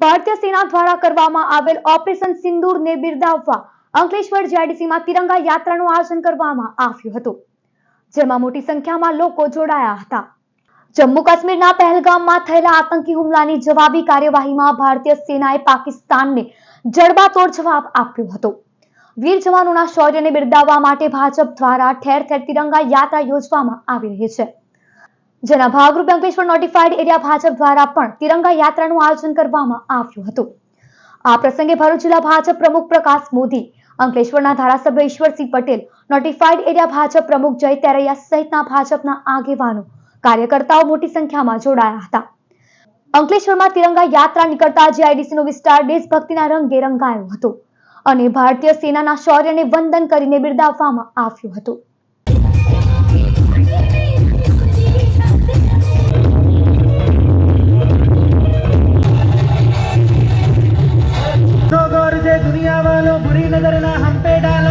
ભારતીય સેના દ્વારા કરવામાં આવેલ ઓપરેશન સિંદૂરને બિરદાવવા અંકલેશ્વર જેડીસીમાં તિરંગા યાત્રાનું આયોજન કરવામાં આવ્યું હતું, જેમાં મોટી સંખ્યામાં લોકો જોડાયા હતા. જમ્મુ કાશ્મીરના પહેલગામમાં થયેલા આતંકી હુમલાની જવાબી કાર્યવાહીમાં ભારતીય સેનાએ પાકિસ્તાનને જડબાતોડ જવાબ આપ્યો હતો. વીર જવાનોના શૌર્યને બિરદાવવા માટે ભાજપ દ્વારા ઠેર ઠેર તિરંગા યાત્રા યોજવામાં આવી રહી છે. જેના ભાગરૂપે અંકલેશ્વર નોટિફાઈડ એરિયા ભાજપ દ્વારા પણ તિરંગા યાત્રાનું આયોજન કરવામાં આવ્યું હતું. આ પ્રસંગે ભરૂચ જિલ્લા ભાજપ પ્રમુખ પ્રકાશ મોદી, અંકલેશ્વરના ધારાસભ્ય ઈશ્વરસિંહ પટેલ નોટિફાઈડ એરિયા ભાજપ પ્રમુખ જય તેરૈયા સહિતના ભાજપના આગેવાનો, કાર્યકર્તાઓ મોટી સંખ્યામાં જોડાયા હતા. અંકલેશ્વરમાં તિરંગા યાત્રા નીકળતા જીઆઈડીસીનો વિસ્તાર દેશભક્તિના રંગે રંગાયો હતો અને ભારતીય સેનાના શૌર્યને વંદન કરીને બિરદાવવામાં આવ્યું હતું. तो गौर से दुनिया वालों बुरी नजर ना हम पे डालना